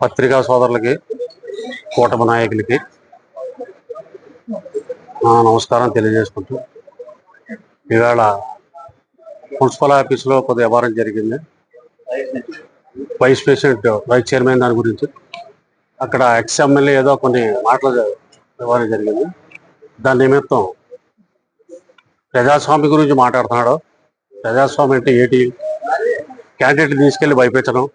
పత్రికా సోదరులకి కూటమి నాయకులకి నమస్కారం తెలియజేసుకుంటూ ఇవాళ మున్సిపల్ ఆఫీస్లో కొద్ది వ్యవహారం జరిగింది. వైస్ ప్రెసిడెంట్ వైస్ చైర్మన్ దాని గురించి అక్కడ ఎక్స్ ఎమ్మెల్యే ఏదో కొన్ని మాటలు వ్యవహారం జరిగింది. దాని నిమిత్తం ప్రజాస్వామి గురించి మాట్లాడుతున్నాడు. ప్రజాస్వామి అంటే ఏంటి? క్యాండిడేట్ తీసుకెళ్ళి భయపెట్టడం.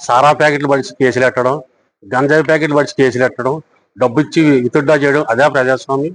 సారా ప్యాకెట్లు పడిచి కేసులు పెట్టడం గంజాయి ప్యాకెట్లు పడిచి కేసులు పెట్టడం డబ్బు ఇచ్చి విత్డ్రా చేయడం అదే ప్రజాస్వామి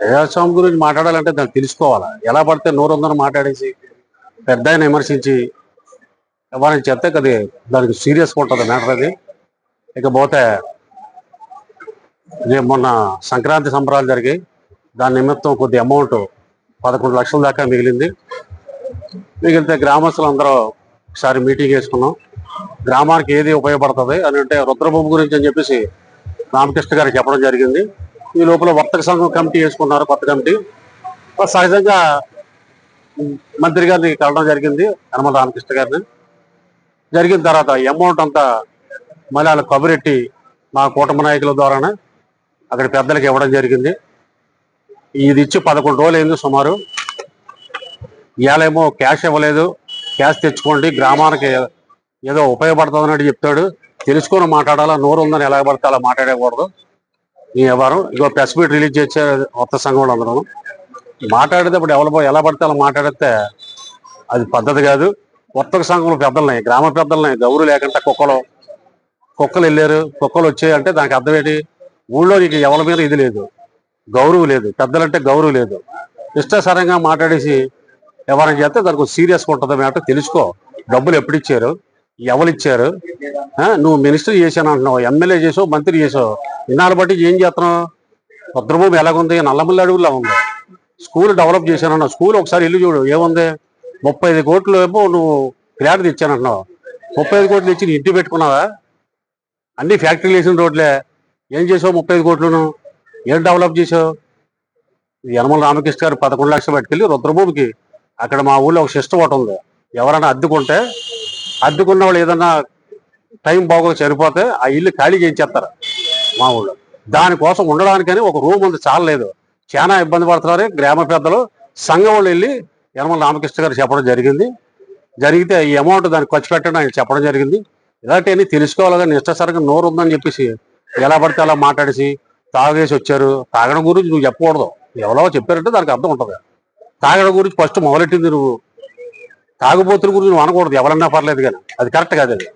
ప్రజాస్వామి గురించి మాట్లాడాలంటే దాన్ని తెలుసుకోవాలా? ఎలా పడితే నూరు ఉందని మాట్లాడేసి పెద్ద ఆయన విమర్శించి ఎవరైనా చెప్తే అది దానికి సీరియస్గా ఉంటుంది మ్యాటర్ అది. ఇకపోతే రేపు మొన్న సంక్రాంతి సంబరాలు జరిగాయి. దాని నిమిత్తం కొద్ది అమౌంట్ పదకొండు లక్షల దాకా మిగిలింది. మిగిలితే గ్రామస్తులందరూ ఒకసారి మీటింగ్ వేసుకున్నాం. గ్రామానికి ఏది ఉపయోగపడుతుంది అని అంటే రుద్రభూమి గురించి అని చెప్పేసి రామకృష్ణ గారికి చెప్పడం జరిగింది. ఈ లోపల వర్తక సంఘం కమిటీ వేసుకున్నారు కొత్త కమిటీ. సహజంగా మంత్రి గారిని కలవడం జరిగింది హనుమల రామకృష్ణ గారిని. జరిగిన తర్వాత అమౌంట్ అంతా మళ్ళీ వాళ్ళ కబురెట్టి మా కూటమి నాయకుల ద్వారానే అక్కడ పెద్దలకు ఇవ్వడం జరిగింది. ఇది ఇచ్చి పదకొండు రోజులు అయింది సుమారు. ఇవాళేమో క్యాష్ ఇవ్వలేదు. క్యాష్ తెచ్చుకోండి. గ్రామానికి ఏదో ఉపయోగపడుతుందని చెప్తాడు. తెలుసుకొని మాట్లాడాలా నోరు ఉందని ఎలా పడితే అలా మాట్లాడకూడదు. ఈ వ్యవహారం. ఇగో ప్రెస్ మీట్ రిలీజ్ చేసే కొత్త సంఘంలో అందరం. మాట్లాడేటప్పుడు ఎవరు ఎలా పడితే అలా మాట్లాడితే అది పద్ధతి కాదు. వర్తక సంఘంలో పెద్దలున్నాయి గ్రామ పెద్దలున్నాయి గౌరు లేకుండా కుక్కలు. కుక్కలు వెళ్ళారు. కుక్కలు వచ్చాయి అంటే దానికి అర్థం ఏంటి? ఊళ్ళో నీకు ఎవరి మీద ఇది లేదు. గౌరవం లేదు. పెద్దలంటే గౌరవం లేదు. ఇష్టాసరంగా మాట్లాడేసి ఎవరైనా చేస్తే దానికి సీరియస్గా ఉంటుందో మ్యాటర్ తెలుసుకో. డబ్బులు ఎప్పుడు ఇచ్చారు? ఎవరు ఇచ్చారు నువ్వు మినిస్టర్ చేశాను అంటున్నావు ఎమ్మెల్యే చేసావు మంత్రి చేసావు. ఇన్నాళ్ళు బట్టి ఏం చేస్తున్నావు? రుద్రభూమి ఎలాగుంది? నల్లమల్లి అడుగులా ఉంది. స్కూల్ డెవలప్ చేశాను స్కూల్ ఒకసారి ఇల్లు చూడు ఏముంది? ముప్పై ఐదు కోట్లు ఏమో నువ్వు ఫ్లాట్ తెచ్చానంటున్నావు. ముప్పై ఐదు కోట్లు ఇచ్చి ఇంటి పెట్టుకున్నావా? అన్ని ఫ్యాక్టరీలు వేసిన రోడ్లే. ఏం చేసావు ముప్పై ఐదు కోట్లను? ఏం డెవలప్ చేసావు? యనమల రామకృష్ణ గారు పదకొండు లక్షలు పట్టుకెళ్ళి రుద్రభూమికి అక్కడ మా ఊళ్ళో ఒక సిస్టమ్ ఒకటి ఉంది. ఎవరైనా అద్దెకుంటే అద్దెకున్న వాళ్ళు ఏదన్నా టైం బాగోక సరిపోతే ఆ ఇల్లు ఖాళీ చేయించేస్తారు. మా ఊళ్ళో. దానికోసం ఉండడానికని ఒక రూమ్ ఉంది చాలలేదు. చాలా ఇబ్బంది పడుతున్నారు గ్రామ పెద్దలు. సంఘం వాళ్ళు వెళ్ళి యనమల రామకృష్ణ గారు చెప్పడం జరిగింది. జరిగితే ఈ అమౌంట్ దాన్ని ఖర్చు పెట్టడం ఆయన చెప్పడం జరిగింది. ఇలాంటివన్నీ తెలుసుకోవాలని ఇష్టసరిగా నోరు ఉందని చెప్పేసి ఎలా పడితే అలా మాట్లాడేసి తాగేసి వచ్చారు. తాగడం గురించి నువ్వు చెప్పకూడదు. ఎవరో చెప్పారంటే దానికి అర్థం ఉంటుంది. తాగడం గురించి ఫస్ట్ మొదలెట్టింది నువ్వు? తాగుబోతుల గురించి నువ్వు అనకూడదు. ఎవరన్నా పర్లేదు కానీ. అది కరెక్ట్ కాదు అది.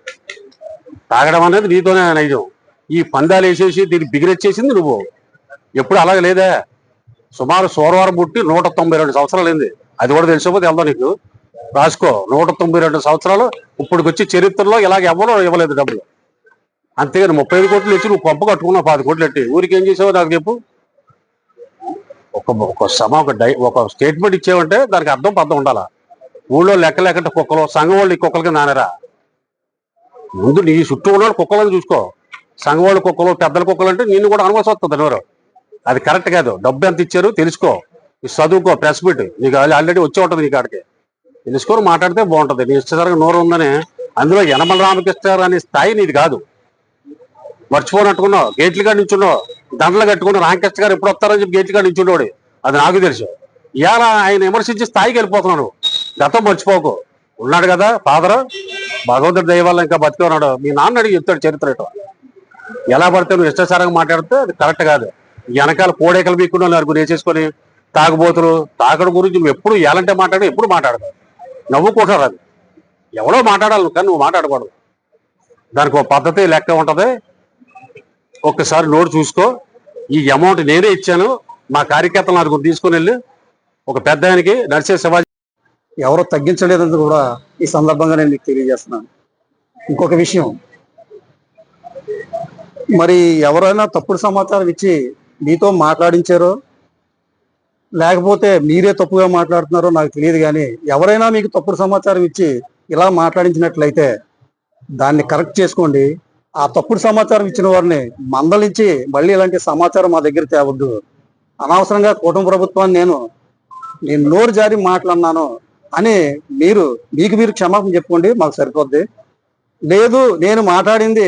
తాగడం అనేది నీతోనే నైజం. ఈ పందాలు వేసేసి దీన్ని బిగిరెచ్చేసింది నువ్వు. ఎప్పుడు అలాగే లేదా? సుమారు సోమవారం పుట్టి నూట తొంభై రెండు సంవత్సరాలు అయింది. అది కూడా తెలిసిపోతే వెళ్దాం నీకు. రాసుకో. నూట తొంభై రెండు సంవత్సరాలు ఇప్పటికొచ్చి చరిత్రలో ఇలాగ ఎవరో ఇవ్వలేదు డబ్బులు. అంతేగాని ముప్పై ఐదు కోట్లు ఇచ్చి నువ్వు పంప కట్టుకున్నావు పది కోట్లు ఎట్టి ఊరికి ఏం చేసావో నాకు చెప్పు. ఒక ఒక సమ ఒక డై ఒక స్టేట్మెంట్ ఇచ్చావంటే దానికి అర్థం పద్ధం ఉండాలా? ఊళ్ళో లెక్క లేకుంటే కుక్కలు సంఘం వాళ్ళు ఈ కుక్కలకి నానరా? ముందు నీ చుట్టూ ఉన్నాడు కుక్కలను చూసుకో. సంఘం వాళ్ళు కుక్కలు పెద్దల కుక్కలు అంటే నిన్ను కూడా అనుకోవాల్సి వస్తుంది ఎవరు అది కరెక్ట్ కాదు. డబ్బు ఎంత ఇచ్చారు తెలుసుకో. చదువుకో ప్రెస్ మీట్. నీకు ఆల్రెడీ వచ్చి ఉంటుంది నీ కాడికి. తెలుసుకొని మాట్లాడితే బాగుంటుంది. నీ ఇష్టసరిగా నోరు ఉందని అందులో యనమల రామకృష్ణ అనే స్థాయి నీది కాదు. మర్చిపోనట్టుకున్నావు. గేట్లు కాడ నించున్నావు దండలు కట్టుకుని రామకృష్ణ గారు ఎప్పుడు వస్తారని చెప్పి గేట్లు కాడ నించున్నాడు అది నాకు తెలుసు. ఇలా ఆయన విమర్శించి స్థాయికి వెళ్ళిపోతున్నాడు గతం మర్చిపోకు. ఉన్నాడు కదా ఫాదర్ భగవంతుడి దయ ఇంకా బతికి ఉన్నాడు. మీ నాన్న అడిగి చెప్తాడు చరిత్ర ఎలా పడితే నువ్వు ఇష్టాచారంగా మాట్లాడితే అది కరెక్ట్ కాదు. వెనకాల కోడేకలు మీకుండా నలుగురు వేసేసుకొని తాగుబోతులు తాగడం గురించి నువ్వు ఎప్పుడు ఎలాంటి మాట్లాడు ఎప్పుడు మాట్లాడదు. నవ్వుకుంటారు అది. ఎవరో మాట్లాడాలి కానీ నువ్వు మాట్లాడకూడదు. దానికి ఒక పద్ధతి లెక్క ఉంటది. ఒక్కసారి నోటు చూసుకో. ఈ అమౌంట్ నేనే ఇచ్చాను. మా కార్యకర్తలు నలుగురు తీసుకుని వెళ్ళి ఒక పెద్ద ఆయనకి నడిచే శివాజీ ఎవరు తగ్గించలేదని కూడా ఈ సందర్భంగా నేను మీకు తెలియజేస్తున్నాను. ఇంకొక విషయం. మరి ఎవరైనా తప్పుడు సమాచారం ఇచ్చి మీతో మాట్లాడించారో లేకపోతే మీరే తప్పుగా మాట్లాడుతున్నారో నాకు తెలియదు కానీ ఎవరైనా మీకు తప్పుడు సమాచారం ఇచ్చి ఇలా మాట్లాడించినట్లయితే దాన్ని కరెక్ట్ చేసుకోండి. ఆ తప్పుడు సమాచారం ఇచ్చిన వారిని మందలించి మళ్ళీ ఇలాంటి సమాచారం మా దగ్గర తేవద్దు. అనవసరంగా కుటుంబ ప్రభుత్వాన్ని నేను నేను నోరు జారి మాట్లాడినాను. అని మీరు మీకు మీరు క్షమాపణ చెప్పుకోండి మాకు సరిపోద్ది. లేదు నేను మాట్లాడింది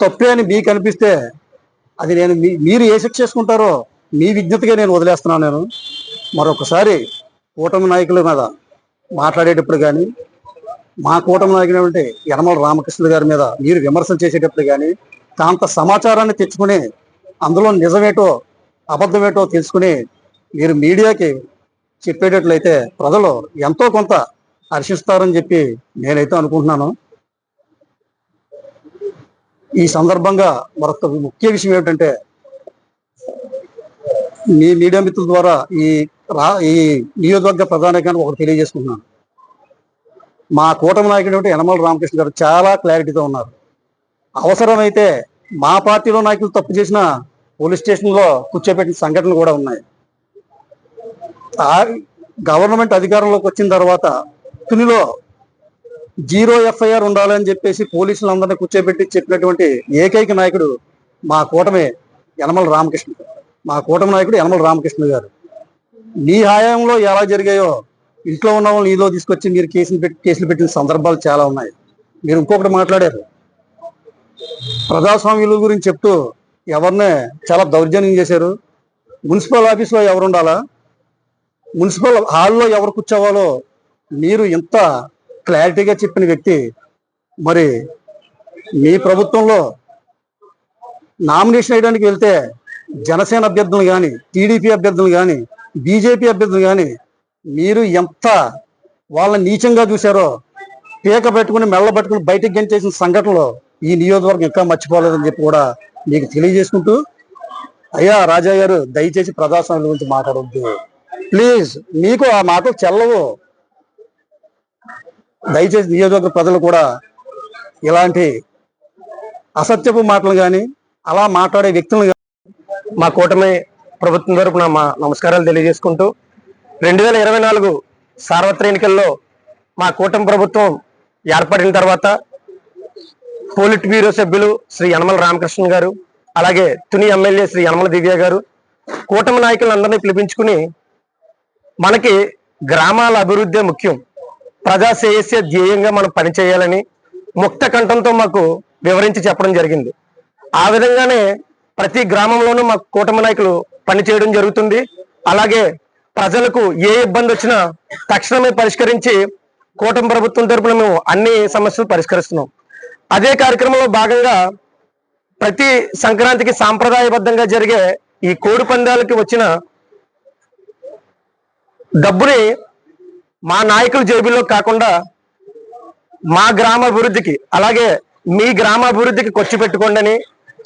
తప్పే అని మీకు అనిపిస్తే అది నేను మీ- మీరు ఏ శిక్ష చేసుకుంటారో మీ విజ్ఞతగా నేను వదిలేస్తున్నాను నేను. మరొకసారి కూటమి నాయకుల మీద మాట్లాడేటప్పుడు కానీ మా కూటమి నాయకుడు యనమల రామకృష్ణ గారి మీద మీరు విమర్శలు చేసేటప్పుడు కానీ కాంత సమాచారాన్ని తెచ్చుకుని అందులో నిజమేటో అబద్ధమేటో తెలుసుకుని మీరు మీడియాకి చెప్పేటట్లయితే ప్రజలు ఎంతో కొంత హర్షిస్తారని చెప్పి నేనైతే అనుకుంటున్నాను. ఈ సందర్భంగా మరొక ముఖ్య విషయం ఏమిటంటే మీ మీడియా మిత్రుల ద్వారా ఈ రా ఈ నియోజకవర్గ ప్రధానికాన్ని ఒకటి తెలియజేసుకుంటున్నాను. మా కూటమి నాయకుడు ఏమిటి? యనమల రామకృష్ణ గారు చాలా క్లారిటీతో ఉన్నారు. అవసరమైతే మా పార్టీలో నాయకులు తప్పు చేసిన పోలీస్ స్టేషన్లో కూర్చోబెట్టిన సంఘటనలు కూడా ఉన్నాయి. గవర్నమెంట్ అధికారంలోకి వచ్చిన తర్వాత తునిలో జీరో ఎఫ్ఐఆర్ ఉండాలని చెప్పేసి పోలీసులందరినీ కూర్చోబెట్టి చెప్పినటువంటి ఏకైక నాయకుడు మా కూటమి యనమల రామకృష్ణ మా కూటమి నాయకుడు యనమల రామకృష్ణ గారు. నీ హయాంలో ఎలా జరిగాయో ఇంట్లో ఉన్న వాళ్ళు నీలో తీసుకొచ్చి మీరు కేసులు పెట్టి కేసులు పెట్టిన సందర్భాలు చాలా ఉన్నాయి. మీరు ఇంకొకటి మాట్లాడారు. ప్రజాస్వామ్యుల గురించి చెప్తూ ఎవరిని చాలా దౌర్జన్యం చేశారు. మున్సిపల్ ఆఫీస్లో ఎవరు ఉండాలా మున్సిపల్ హాల్లో ఎవరు కూర్చోవాలో మీరు ఇంత క్లారిటీగా చెప్పిన వ్యక్తి మరి మీ ప్రభుత్వంలో నామినేషన్ వేయడానికి వెళ్తే జనసేన అభ్యర్థులు కానీ టీడీపీ అభ్యర్థులు కానీ బీజేపీ అభ్యర్థులు కానీ మీరు ఎంత వాళ్ళని నీచంగా చూశారో పీక పెట్టుకుని మెల్ల పట్టుకుని బయటకు గెంచేసిన సంఘటనలో ఈ నియోజకవర్గం ఇంకా మర్చిపోలేదని చెప్పి కూడా మీకు తెలియజేసుకుంటూ అయ్యా రాజా గారు దయచేసి ప్రజాస్వామ్యం గురించి మాట్లాడొద్దు. ప్లీజ్ మీకు ఆ మాటలు చెల్లవు. దయచేసి నియోజకవర్గ ప్రజలు కూడా ఇలాంటి అసత్యపు మాటలు కానీ అలా మాట్లాడే వ్యక్తులను మా కూటమి ప్రభుత్వం తరపున మా నమస్కారాలు తెలియజేసుకుంటూ రెండు వేల ఇరవై నాలుగు సార్వత్రిక ఎన్నికల్లో మా కూటమి ప్రభుత్వం ఏర్పడిన తర్వాత పోలిట్ బ్యూరో సభ్యులు శ్రీ యనమల రామకృష్ణ గారు అలాగే తుని ఎమ్మెల్యే శ్రీ యనమల దివ్య గారు కూటమి నాయకులందరినీ పిలిపించుకుని మనకి గ్రామాల అభివృద్ధి ముఖ్యం. ప్రజా శ్రేయస్య ధ్యేయంగా మనం పనిచేయాలని ముక్త కంఠంతో మాకు వివరించి చెప్పడం జరిగింది. ఆ విధంగానే ప్రతి గ్రామంలోనూ మా కూటమి నాయకులు పనిచేయడం జరుగుతుంది. అలాగే ప్రజలకు ఏ ఇబ్బంది వచ్చినా తక్షణమే పరిష్కరించి కూటమి ప్రభుత్వం తరపున మేము అన్ని సమస్యలు పరిష్కరిస్తున్నాం. అదే కార్యక్రమంలో భాగంగా ప్రతి సంక్రాంతికి సాంప్రదాయబద్ధంగా జరిగే ఈ కోడి పందాలకి వచ్చిన డబ్బుని మా నాయకుల జేబుల్లో కాకుండా మా గ్రామాభివృద్ధికి అలాగే మీ గ్రామాభివృద్ధికి ఖర్చు పెట్టుకోండి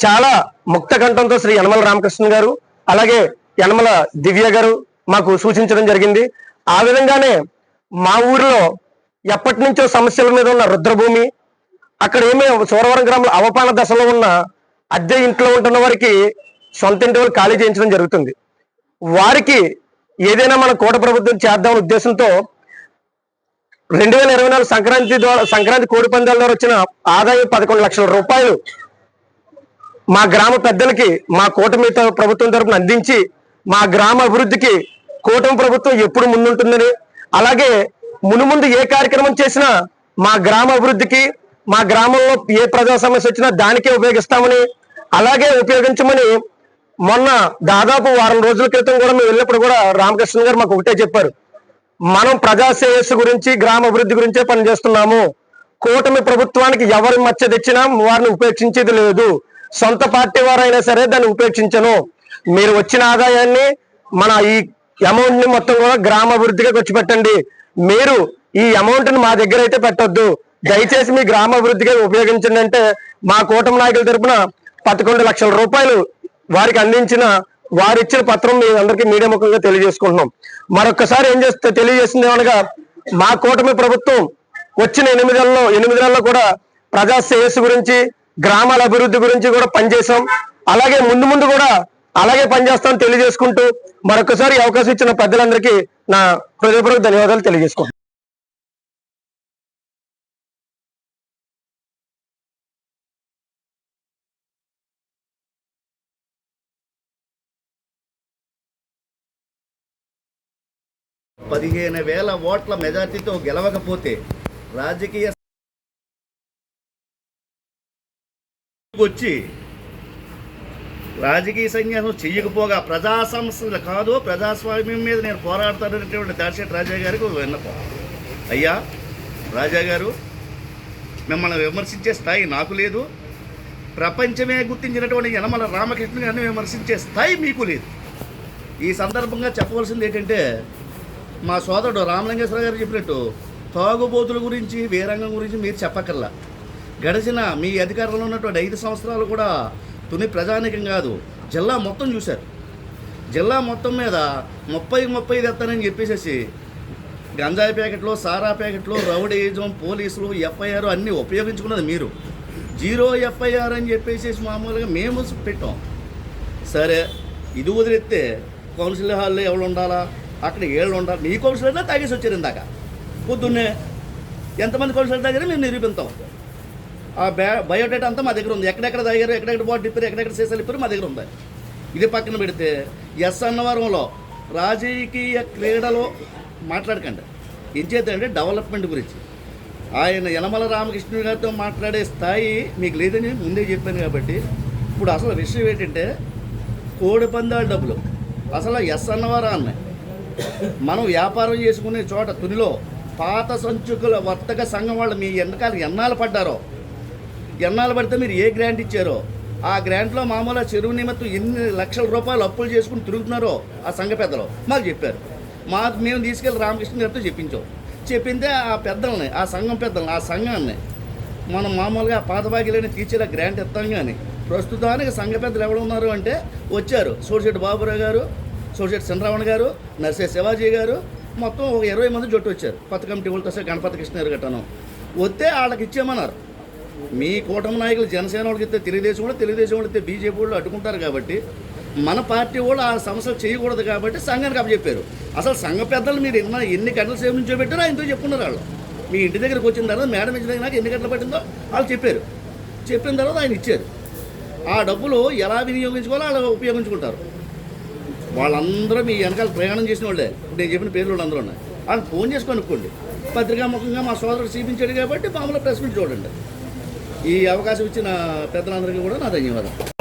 చాలా ముక్త కంఠంతో శ్రీ యనమల రామకృష్ణ గారు అలాగే యనమల దివ్య గారు మాకు సూచించడం జరిగింది. ఆ విధంగానే మా ఊరిలో ఎప్పటి నుంచో సమస్యల మీద ఉన్న రుద్రభూమి అక్కడ ఏమే సోరవరం గ్రామంలో అవపాన దశలో ఉన్న అద్దె ఇంట్లో ఉంటున్న వారికి సొంత ఇంటి వాళ్ళు ఖాళీ చేయించడం జరుగుతుంది. వారికి ఏదైనా మన కోట ప్రభుత్వం చేద్దాం ఉద్దేశంతో రెండు వేల ఇరవై నాలుగు సంక్రాంతి ద్వారా సంక్రాంతి కోడి పందాల ద్వారా వచ్చిన ఆదాయం పదకొండు లక్షల రూపాయలు మా గ్రామ పెద్దలకి మా కూటమి ప్రభుత్వం తరపున అందించి మా గ్రామ అభివృద్ధికి కూటమి ప్రభుత్వం ఎప్పుడు ముందుంటుందని అలాగే మునుముందు ఏ కార్యక్రమం చేసినా మా గ్రామ అభివృద్ధికి మా గ్రామంలో ఏ ప్రజా సమస్య వచ్చినా దానికే ఉపయోగిస్తామని అలాగే ఉపయోగించమని మొన్న దాదాపు వారం రోజుల క్రితం కూడా మేము వెళ్ళినప్పుడు కూడా రామకృష్ణ గారు మాకు ఒకటే చెప్పారు. మనం ప్రజా శ్రేయస్సు గురించి గ్రామ అభివృద్ధి గురించే పనిచేస్తున్నాము కూటమి ప్రభుత్వానికి ఎవరి మచ్చ తెచ్చినా వారిని ఉపేక్షించేది లేదు. సొంత పార్టీ వారైనా సరే దాన్ని ఉపేక్షించను. మీరు వచ్చిన ఆదాయాన్ని మన ఈ అమౌంట్ని మొత్తం కూడా గ్రామ అభివృద్ధిగా ఖర్చు పెట్టండి. మీరు ఈ అమౌంట్ని మా దగ్గర అయితే పెట్టొద్దు. దయచేసి మీ గ్రామ అభివృద్ధిగా ఉపయోగించండి అంటే మా కూటమి నాయకుల తరపున పదకొండు లక్షల రూపాయలు వారికి అందించిన వారు ఇచ్చిన పత్రం మీ అందరికీ మీడియా ముఖంగా తెలియజేసుకుంటున్నాం. మరొకసారి ఏం చేస్తే తెలియజేసింది అనగా మా కూటమి ప్రభుత్వం వచ్చిన ఎనిమిదేళ్ళలో ఎనిమిది కూడా ప్రజా శ్రేయస్సు గురించి గ్రామాల అభివృద్ధి గురించి కూడా పనిచేసాం అలాగే ముందు ముందు కూడా అలాగే పనిచేస్తామని తెలియజేసుకుంటూ మరొకసారి అవకాశం ఇచ్చిన పెద్దలందరికీ నా హృదయపూర్వక ధన్యవాదాలు తెలియజేసుకుంటాను పదిహేను వేల ఓట్ల మెజార్టీతో గెలవకపోతే రాజకీయ వచ్చి రాజకీయ సన్యాసం చెయ్యకపోగా ప్రజా సమస్యలు కాదు ప్రజాస్వామ్యం మీద నేను పోరాడతాననేటువంటి దాడిశెట్టి రాజా గారికి విన్నపం. అయ్యా రాజా గారు మిమ్మల్ని విమర్శించే స్థాయి నాకు లేదు. ప్రపంచమే గుర్తించినటువంటి యనమల రామకృష్ణ గారిని విమర్శించే స్థాయి మీకు లేదు. ఈ సందర్భంగా చెప్పవలసింది ఏంటంటే మా సోదరుడు రామలింగేశ్వర గారు చెప్పినట్టు తాగుబోతుల గురించి వీరంగం గురించి మీరు చెప్పక్కర్లా. గడిచిన మీ అధికారంలో ఉన్నటువంటి ఐదు సంవత్సరాలు కూడా తుని ప్రజానికం కాదు జిల్లా మొత్తం చూశారు. జిల్లా మొత్తం మీద ముప్పై ముప్పై తెస్తానని చెప్పేసేసి గంజాయి ప్యాకెట్లు సారా ప్యాకెట్లు రౌడీజం పోలీసులు ఎఫ్ఐఆర్ అన్నీ ఉపయోగించుకున్నది మీరు. జీరో ఎఫ్ఐఆర్ అని చెప్పేసి మామూలుగా మేము పెట్టాం. సరే ఇది వదిలేస్తే కౌన్సిల్ హాల్లో ఎవరు ఉండాలా? అక్కడ ఏళ్ళు ఉండాలి నీ కౌన్సిలర్లో తాగేసి వచ్చారు ఇందాక. పొద్దున్నే ఎంతమంది కౌన్సిలర్ తాగారో మేము నిరూపిస్తాం ఆ బ్యా బయోడేటా అంతా మా దగ్గర ఉంది. ఎక్కడెక్కడ తాగారు ఎక్కడెక్కడ బాడీ తిప్పారు ఎక్కడెక్కడ సీసాలు ఇప్పారు మా దగ్గర ఉంది. ఇది పక్కన పెడితే ఎస్ అన్నవరంలో రాజకీయ క్రీడలో మాట్లాడకండి. ఏం చేద్దంటే డెవలప్మెంట్ గురించి. ఆయన యనమల రామకృష్ణుడు గారితో మాట్లాడే స్థాయి మీకు లేదని ముందే చెప్పాను కాబట్టి ఇప్పుడు అసలు విషయం ఏంటంటే కోడి పందాల డబ్బులు. అసలు ఎస్ అన్నవారా అన్నాయి మనం వ్యాపారం చేసుకునే చోట తునిలో పాత సంచుకుల వర్తక సంఘం వాళ్ళు మీ వెనకాల ఎన్నాళ్ళు పడ్డారో? ఎన్నాళ్ళు పడితే మీరు ఏ గ్రాంట్ ఇచ్చారో? ఆ గ్రాంట్లో మామూలుగా చెరువు నిమిత్తం ఎన్ని లక్షల రూపాయలు అప్పులు చేసుకుని తిరుగుతున్నారో ఆ సంఘ పెద్దలు మాకు చెప్పారు. మా మేము తీసుకెళ్ళి రామకృష్ణ గారితో చెప్పించాం. చెప్పిందే ఆ పెద్దల్ని ఆ సంఘం పెద్దల్ని ఆ సంఘాన్ని. మనం మామూలుగా పాత బాకీలని తీర్చేలా గ్రాంట్ ఇస్తాం కానీ ప్రస్తుతానికి సంఘ పెద్దలు ఎవరు ఉన్నారు అంటే వచ్చారు సోడిశెట్టి బాబురావు గారు సోడిశెట్టి చంద్రరావణ గారు నర్సే శివాజీ గారు మొత్తం ఒక ఇరవై మంది జట్టు వచ్చారు. కొత్త కమిటీ వాళ్ళతో సహా గణపతి కృష్ణ గట్టను. వస్తే వాళ్ళకి ఇచ్చేయమన్నారు. మీ కూటమి నాయకులు జనసేన వాళ్ళకి ఇస్తే తెలుగుదేశం కూడా తెలుగుదేశం వాళ్ళు ఇస్తే బీజేపీ వాళ్ళు అడ్డుకుంటారు కాబట్టి మన పార్టీ వాళ్ళు ఆ సమస్యలు చేయకూడదు కాబట్టి సంఘానికి అప్పచెప్పారు. అసలు సంఘ పెద్దలు మీరు ఎన్న ఎన్ని గంటల సేపు నుంచో పెట్టారో ఆయనతో చెప్పుకున్నారు వాళ్ళు. మీ ఇంటి దగ్గరికి వచ్చిన తర్వాత మేడం ఇచ్చిన దగ్గర నాకు ఎన్ని గంటలు పట్టిందో వాళ్ళు చెప్పారు. చెప్పిన తర్వాత ఆయన ఇచ్చారు. ఆ డబ్బులు ఎలా వినియోగించుకోవాలో వాళ్ళు ఉపయోగించుకుంటారు. వాళ్ళందరూ మీ వెనకాల ప్రయాణం చేసిన వాళ్ళే ఇప్పుడు నేను చెప్పిన పేర్లు అందరూ ఉన్నాయి. వాళ్ళు ఫోన్ చేసి కనుక్కోండి. పత్రికాముఖంగా మా సోదరుడు చూపించాడు కాబట్టి మామూలు ప్రెస్ మీట్ చూడండి. ఈ అవకాశం ఇచ్చిన పెద్దలందరికీ కూడా నా ధన్యవాదాలు.